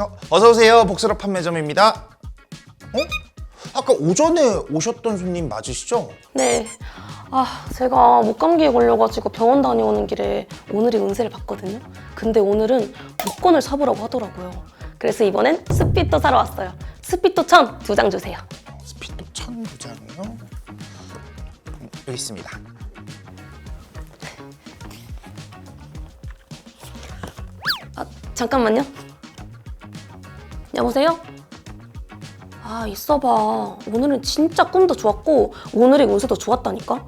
어, 어서 오세요. 복스럽 판매점입니다. 어? 아까 오전에 오셨던 손님 맞으시죠? 네. 아, 제가 목감기에 걸려가지고 병원 다녀오는 길에 오늘이 운세를 봤거든요. 근데 오늘은 복권을 사보라고 하더라고요. 그래서 이번엔 스피또 사러 왔어요. 스피또 천 두 장 주세요. 스피도 천두 장이요. 음, 여기 있습니다. 아, 잠깐만요. 여보세요? 아, 있어봐. 오늘은 진짜 꿈도 좋았고, 오늘의 운세도 좋았다니까?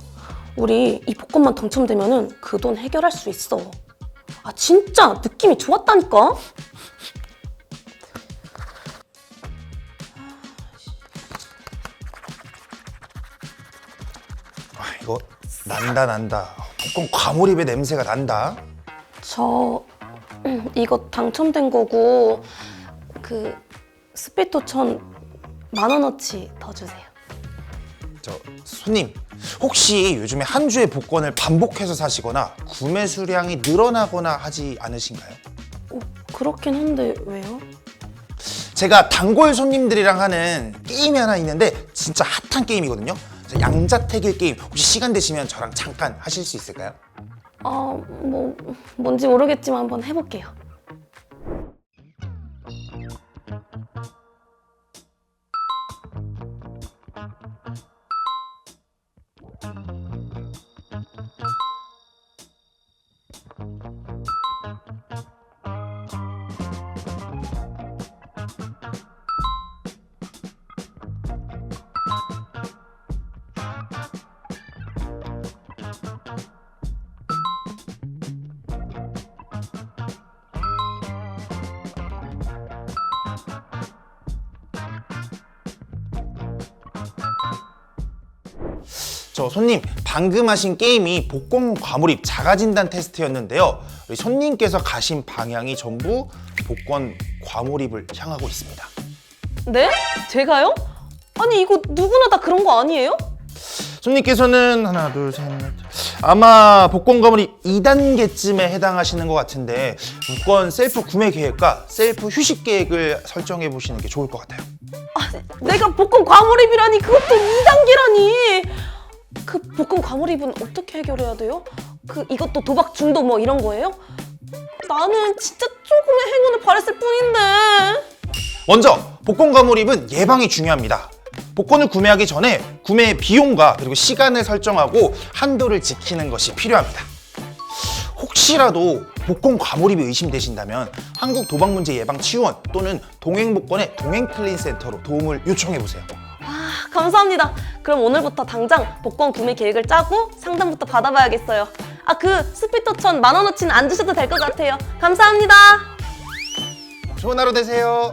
우리 이 복권만 당첨되면은 그 돈 해결할 수 있어. 아, 진짜 느낌이 좋았다니까? 아, 이거 난다 난다. 복권 과몰입의 냄새가 난다. 저 음, 이거 당첨된 거고 그 스피토 천만 원어치 더 주세요. 저 손님 혹시 요즘에 한 주에 복권을 반복해서 사시거나 구매 수량이 늘어나거나 하지 않으신가요? 어, 그렇긴 한데 왜요? 제가 단골 손님들이랑 하는 게임이 하나 있는데 진짜 핫한 게임이거든요. 그래서 양자택일 게임 혹시 시간 되시면 저랑 잠깐 하실 수 있을까요? 아, 뭐 뭔지 모르겠지만 한번 해볼게요. 저 손님 방금 하신 게임이 복권 과몰입 자가진단 테스트였는데요. 우리 손님께서 가신 방향이 전부 복권 과몰입을 향하고 있습니다. 네? 제가요? 아니 이거 누구나 다 그런 거 아니에요? 손님께서는 하나 둘 셋 넷 아마 복권 과몰입 2단계쯤에 해당하시는 것 같은데 복권 셀프 구매 계획과 셀프 휴식 계획을 설정해 보시는 게 좋을 것 같아요. 내가 복권 과몰입이라니 그것도 2단계라니 그 복권 과몰입은 어떻게 해결해야 돼요? 그 이것도 도박 중독 뭐 이런 거예요? 나는 진짜 조금의 행운을 바랬을 뿐인데 먼저 복권 과몰입은 예방이 중요합니다. 복권을 구매하기 전에 구매 비용과 그리고 시간을 설정하고 한도를 지키는 것이 필요합니다. 혹시라도 복권 과몰입이 의심되신다면 한국 도박문제 예방 치유원 또는 동행복권의 동행클린센터로 도움을 요청해 보세요. 아, 감사합니다. 그럼 오늘부터 당장 복권 구매 계획을 짜고 상담부터 받아봐야겠어요. 아 그 스피터천 만 원어치는 안 주셔도 될 것 같아요. 감사합니다. 좋은 하루 되세요.